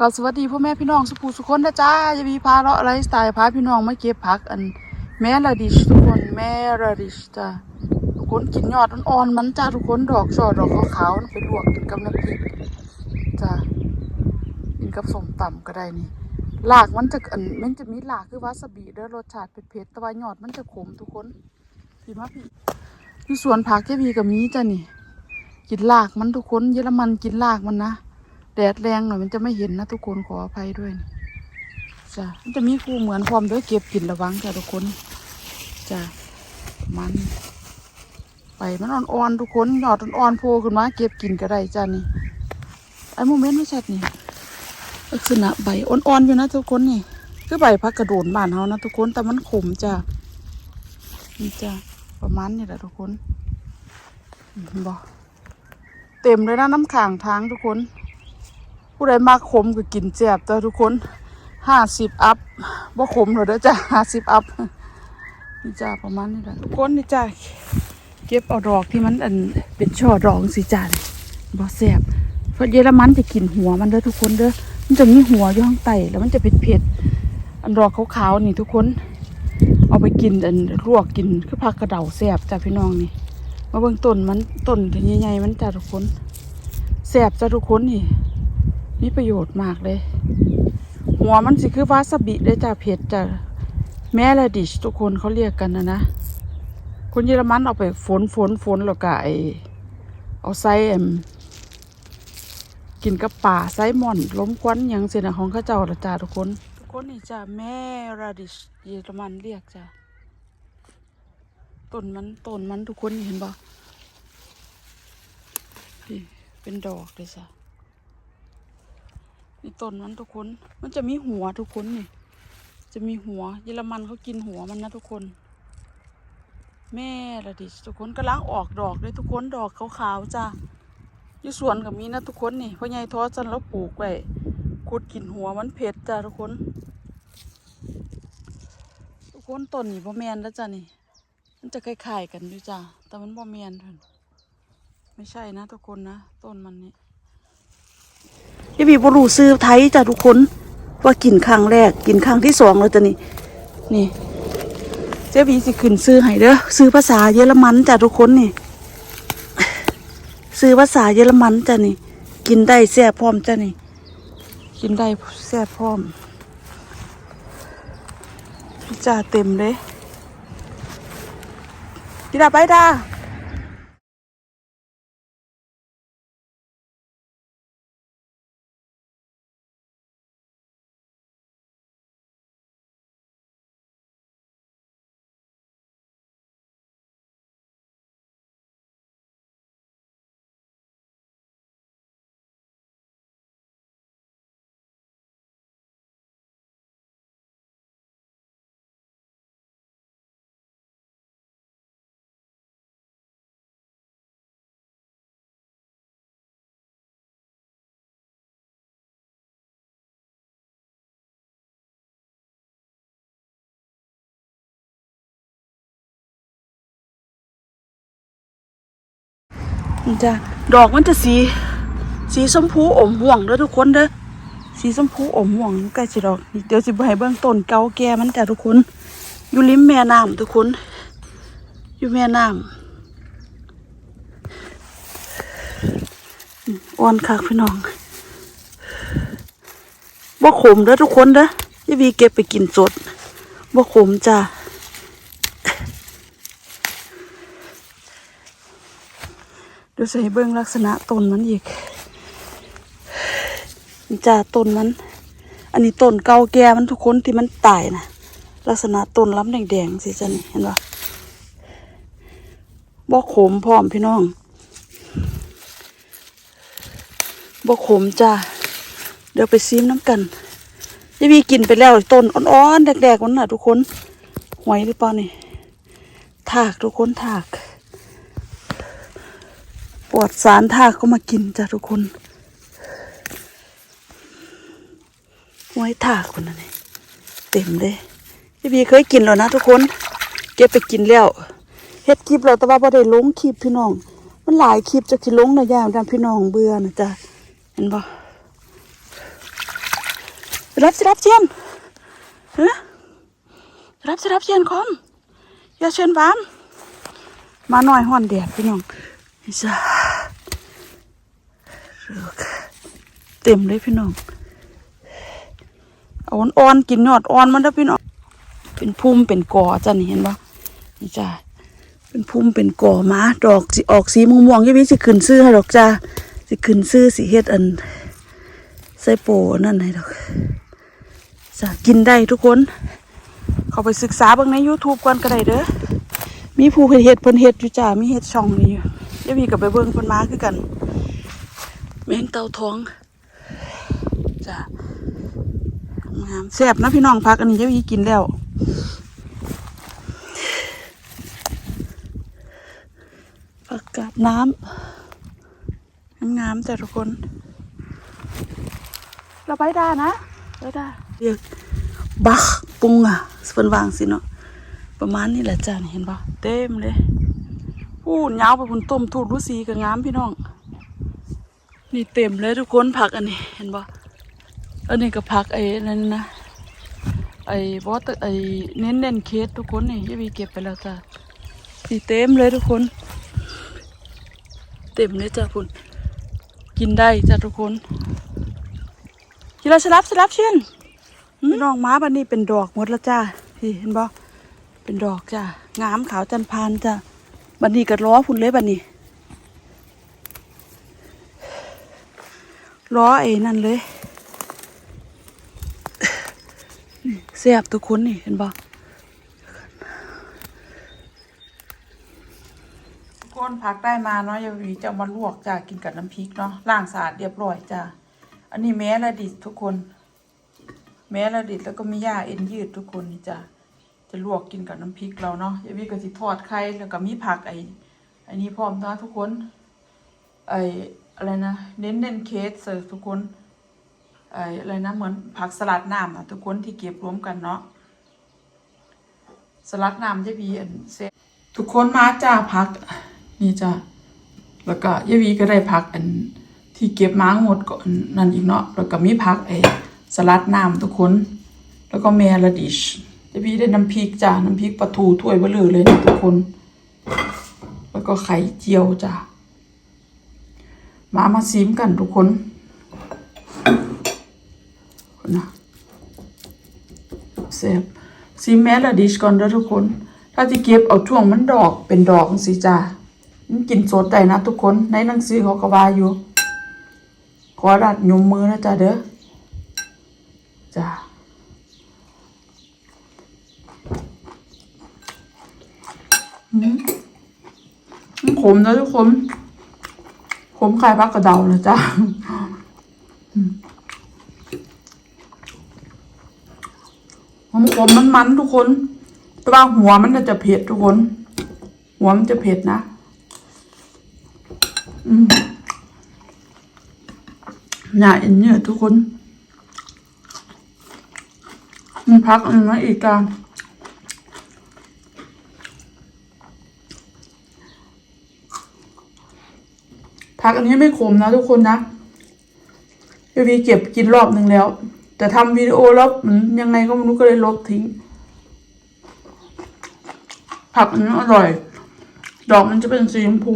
ก็สวัสดีพ่อแม่พี่น้องสุภูสุคนนะจ้าจะมีพาเลาะไลฟ์สไตล์พาพี่น้องมาเก็บผักอันแม่ระดิชทุกคนแม่ระดิชจ้าทุกคนกินยอดอ่อนๆมันจ้าทุกคนดอกชอดอกขาวๆไปลวกกินกับน้ำพริกจ้ากินกับส้มตำก็ได้นี่หลากมันจะอันมันจะมีหลากคือวาซาบิเด้อรสชาติเผ็ดๆแต่ว่ายอดมันจะขมทุกคนพี่มาพี่ที่สวนผักเจ้าพี่กับมีจ้านี่ กินหลากมันทุกคนเยอรมันกินหลากมันนะ แดดแรงหน่อยมันจะไม่เห็นนะทุกคนขออภัยด้วยนะจ้ะมันจะมีครูเหมือนความด้วยเก็บกินระวังจ้ะทุกคนจ้ะมัน ไปมันอ่อนๆทุกคนหยอดอ่อนๆโผล่ขึ้นมาเก็บกินก็ได้จ้ะนี่ไอ้โมเมนต์ไม่ชัดนี่ลักษณะใบอ่อนๆอยู่นะทุกคนนี่ คือใบพักกระโดนบ้านเฮานะทุกคนแต่มันขมจ้ะนี่จ้ะประมาณนี้แหละทุกคนบอกเต็มเลยนะน้ำขังทางทุกคน ผู้ใดมากขมก็กินแซ่บแต่ทุกคนห้าสิบอัพบ่ขมหรอกเด้อจ้ะห้าสิบอัพนี่จ้าประมาณนี้แหละทุกคนนี่จ้าเก็บเอาดอกที่มันอันเป็นช่อดอกสิจ้านี่บ่แซ่บเพราะเยอรมันจะกินหัวมันเด้อทุกคนเด้อมันจะมีหัวอยู่ข้างใต้แล้วมันจะเป็นเผ็ดอันดอกขาวๆนี่ทุกคน เอาไปกินอันลวกกินคือผักกระเดาแซ่บจ้าพี่น้องนี่มาเบิ่งต้นมันต้นใหญ่ๆมันจ้าทุกคนแซ่บจ้าทุกคนนี่ มีประโยชน์มากเลย หัวมันสิคือวาซาบิเลยจ้ะเผ็ดจ้ะแม่ละดิชทุกคนเขาเรียกกันนะนะ คนเยอรมันเอาไปฝนฝนฝนแล้วก็ไอเอาไส้เอ็มกินกับป่าไส้หม่อน ล้มควันยังเสินะของข้าเจ้าละจ้าทุกคน ทุกคนนี่จ้ะแม่ราดิชเยอรมันเรียกจ้ะต้นมันต้นมันทุกคนเห็นปะเป็นดอกเลยจ้ะ นี่ต้นนั้นทุกคน มันจะมีหัวทุกคนนี่ จะมีหัว เยอรมันเขากินหัวมันนะทุกคน แม่ละดิทุกคนกำลังออกดอกเลยทุกคนดอกขาวๆจ้าอยู่สวนกับมีนะทุกคนนี่พ่อใหญ่ทอจันแล้วปลูกไว้ขุดกินหัวมันเผ็ดจ้าทุกคน ทุกคนต้นนี่บ่แมนแล้วจ้านี่มันจะคล้ายๆกันอยู่จ้าแต่มันบ่แมนเพิ่นไม่ใช่นะทุกคนนะต้นมันนี่ ยี่บีบรูซื้อไทยจ้ะทุกคน ว่ากินครั้งแรก กินครั้งที่สองแล้วจ้ะนี่นี่เจ๊บีสิขึ้นซื้อให้เด้อซื้อภาษาเยอรมันจ้ะทุกคนนี่ ซื้อภาษาเยอรมันจ้ะนี่ กินได้แซ่บพร้อมจ้ะนี่ กินได้แซ่บพร้อมจ้าเต็มเลยกินดาไปดา จ้ะดอกมันจะสี สีชมพูอมม่วงเด้อทุกคนเด้อสีชมพูอมม่วงใกล้สิดอกเดี๋ยวสิไปให้เบื้องต้นเกาแก่มันจ้ะทุกคน อยู่ริมแม่น้ำทุกคน อยู่แม่น้ำอ่อนคักพี่น้องบ่ขมเด้อทุกคนเด้อยายวีเก็บไปกินสดบ่ขมจ้ะ เดี๋ยวใส่เบิ้องลักษณะต้นมันอีกนี่จ้าต้นมัน อันนี้ต้นเก่าแก่มันทุกคนที่มันตายนะลักษณะต้นล้ำแดงๆสิจ้ะนี่เห็นปะบ่ขมพร้อมพี่น้องบ่ขมจ้าเดี๋ยวไปซีมน้ำกันยายวีกินไปแล้วต้นอ่อนๆแดกๆมันน่ะทุกคนหวยหรือเปล่านี่ถากทุกคนถาก ปวดสารทากก็มากินจ้ะทุกคนไว้ทากคนนั้นนี่เต็มเลยพี่บีเคยกินแล้วนะทุกคน เก็บไปกินแล้วเฮ็ดคลิปแล้วแต่ว่าบ่ได้ลงคลิปพี่น้อง มันหลายคลิปจะที่ลงนะย่ามดำพี่น้องเบื่อนะจ๊ะเห็นปะรับสิรับเชียนฮะรับสิรับเชียนคอมอย่าเชิญฟามมาหน่อยห่อนแดดพี่น้อง จ้าเลือเต็มเลยพี่น้อง เอาอ่อนๆกินยอดอ่อนมันเด้อพี่น้อง เป็นพุ่มเป็นกอจ้ะนี่เห็นปะนี่จ้าเป็นพุ่มเป็นกอมาดอกสิออกสีม่วงๆยี่วิสิขึ้นซื้อให้ดอกจ้าสิขึ้นซื้อสิเฮ็ดอันใส่โปนั่นให้ดอกจะกินได้ทุกคน เขาไปศึกษาเบางใน YouTube ก่อนก็ได้เด้อ มีผู้เฮ็ดเฮ็ดเพิ่นเฮ็ดอยู่จ้า มีเฮ็ดช่องนี้อยู่ เดี๋ยวมีกับไปเบิ่งพิ่นมาคือกัน แมงเต่าท้องจ้างามแซ่บนะพี่น้องพักอันนี้จะมีกินแล้วผักกาดน้ำงามๆจ้ะทุกคน เราไปได้นะไปได้เรียกบักปุงอะเพิ่นวางสิเนาะประมาณนี้แหละจ้าเห็นปะเต็มเลย อู้ยาวไปพุ่นต้มทูดรู้สีก็งามพี่น้อง นี่เต็มเลยทุกคนผักอันนี้เห็นปะอันนี้ก็ผักไอ้นั่นนะไอ้บอสไอ้เน้นเน้นเคสทุกคนนี่ยายวีเก็บไปแล้วจ้านี่เต็มเลยทุกคน เต็มเลยจ้าคุณกินได้จ้าทุกคนกินแล้วสลับสลับเช่นพี่น้องม้าบันนี้เป็นดอกหมดแล้วจ้าพี่เห็นบ่เป็นดอกจ้างามขาวจันพานจ้า บันนี้ก็ล้อพุ่นเลยบันนี้ล้อไอ้นั่นเลยนี่เสียบทุกคนนี่เห็นบ่ทุกคนผักได้มาเนาะยายวีจะเอามาลวกจ้ากินกับน้ำพริกเนาะล้างสะอาดเรียบร้อยจ้าอันนี้แม้ระดิทุกคน แม้ระดิแล้วก็มีหญ้าเอ็นยืดทุกคนนี่จ้ะ จะลวกกินกับน้ำพริกเราเนาะยายวิก็สิทอดไข่แล้วก็มีผักไอ้ไอ้นี่พร้อมนะทุกคน ไอ้อะไรนะเน้นเน้นเคสเสิร์ฟทุกคนไอ้อะไรนะเหมือนผักสลัดน้ำอะทุกคนที่เก็บรวมกันเนาะสลัดน้ำยายวีอันเซทุกคนมาจ้าผัก นี่จ้ะแล้วก็ยายวีก็ได้ผักอันที่เก็บมาหมดก่อนนั่นอีกเนาะแล้วก็มีผักไอ้สลัดน้ำทุกคน แล้วก็แมลดิช จะพี่ได้น้ำพริกจ้าน้ำพริกปลาทูถ้วยเบลือเลยนะทุกคน แล้วก็ไข่เจียวจ้ามามาซีมกันทุกคนนะเซฟซีมแม่ลาดิชก่อนเด้อทุกคน ถ้าที่เก็บเอาช่วงมันดอกเป็นดอกสิจ้ามันกินสดได้นะทุกคน ในหนังสือเขาก็ว่าอยู่ ขอดัดยมมือนะจ๊ะเด้อจ้าอืมมัน ขมนะทุกคนขมคล้ายพักกระเดาเลยจ้ามันขมมันมันทุกคน แต่ว่าหัวมันจะเผ็ดทุกคน หัวมันจะเผ็ดนะอืมหนาเอ็นเนี่ยทุกคน มันพักอันนั้นอีกกลาง พักอันนี้ไม่ขมนะทุกคนนะพี่วีเก็บกินรอบหนึ่งแล้ว แต่ทำวิดีโอแล้วยังไงก็ไม่รู้ก็เลยลบทิ้ง ผักอันนี้อร่อย ดอกมันจะเป็นสีชมพู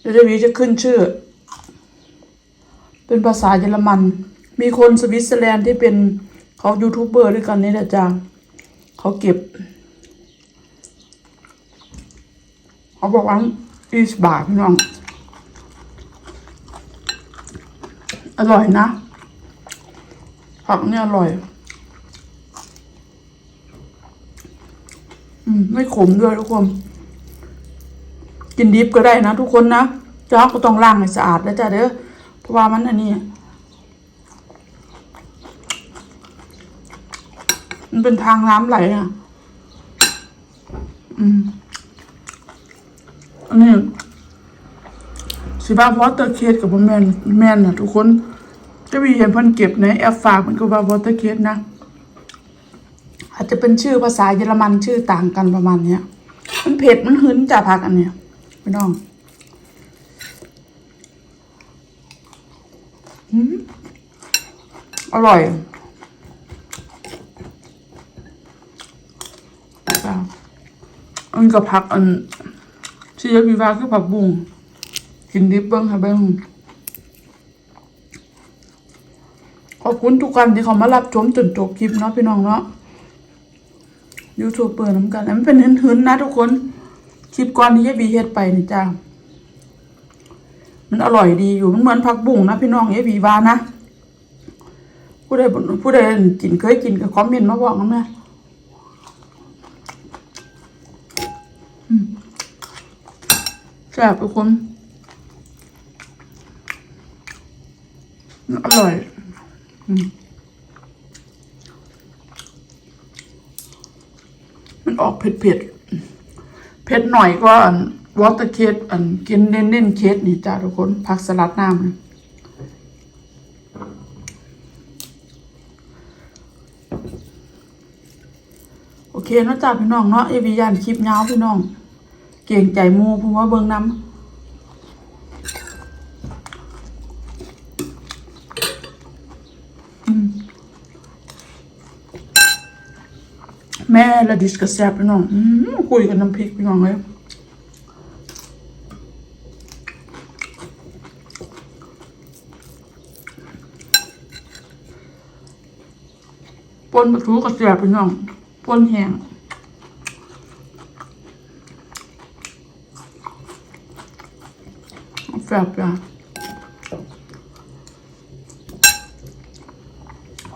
เดี๋ยวพี่วีจะขึ้นชื่อ เป็นภาษาเยอรมัน มีคนสวิตเซอร์แลนด์ที่เป็นเขายูทูบเบอร์ด้วยกันนี่แหละจ้าเขาเก็บ เขาบอกว่า อีสบาทพี่น้อง อร่อยนะ ผักเนี่ยอร่อย อืม ไม่ขมด้วยทุกคน กินดิบก็ได้นะทุกคนนะจ้าก็ต้องล้างให้สะอาดแล้วจ้ะเด้อ เพราะว่ามันอันนี้ มันเป็นทางน้ำไหลอะอืม อันนี้สิบ้าพอเตอร์เคสกับแมนแมนนะทุกคนจะมีเห็นเพิ่นเก็บในแอปฝากมันก็ว่าพอเตอร์เคสนะ อาจจะเป็นชื่อภาษาเยอรมันชื่อต่างกันประมาณเนี้ยมันเผ็ดมันหืนจ่าพักอันเนี้ยไม่ต้องอร่อยอันกับผักอัน ที่ยาพีฟ้าคือผักบุ้งกินดิบเบิ้งค่ะเบิ้งขอบคุณทุกคนที่เขามารับชมจนจบคลิปเนาะพี่น้องเนาะยูทูบเปิดน้ำกันแล้วมันเป็นหืนๆนะทุกคน คลิปก่อนที่ยายบีเฮ็ดไปนี่จ้ามันอร่อยดีอยู่มันเหมือนผักบุ้งนะพี่น้องยายบีวานะผู้ใดผู้ใดกินเคยกินก็คอมเมนต์มาบอกกันนะอืมแซ่บทุกคนอร่อยมันออกเผ็ดเผ็ดเผ็ดหน่อยก็อันวอเตอร์เคสอันกินเน้นๆเคสนี่จ้าทุกคนผักสลัดน้ำโอเคนาะจ้าพี่น้องเนาะเอวียานคลิปยาวพี่น้อง เก่งใจมูพราะว่าเบิ่งน้ำแม่ละดิสกับแซบพี่น้องคุยกับน้ำพริกพี่น้องเลยปนปลาทูกับแซบพี่น้องปนแห้ง แซ่บจ้ะ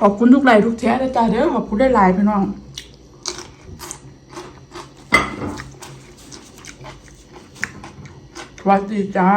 ขอบคุณทุกไลน์ทุกแชร์นะจ้าเด้อขอบคุณได้หลายพี่น้องสวัสดีจ้า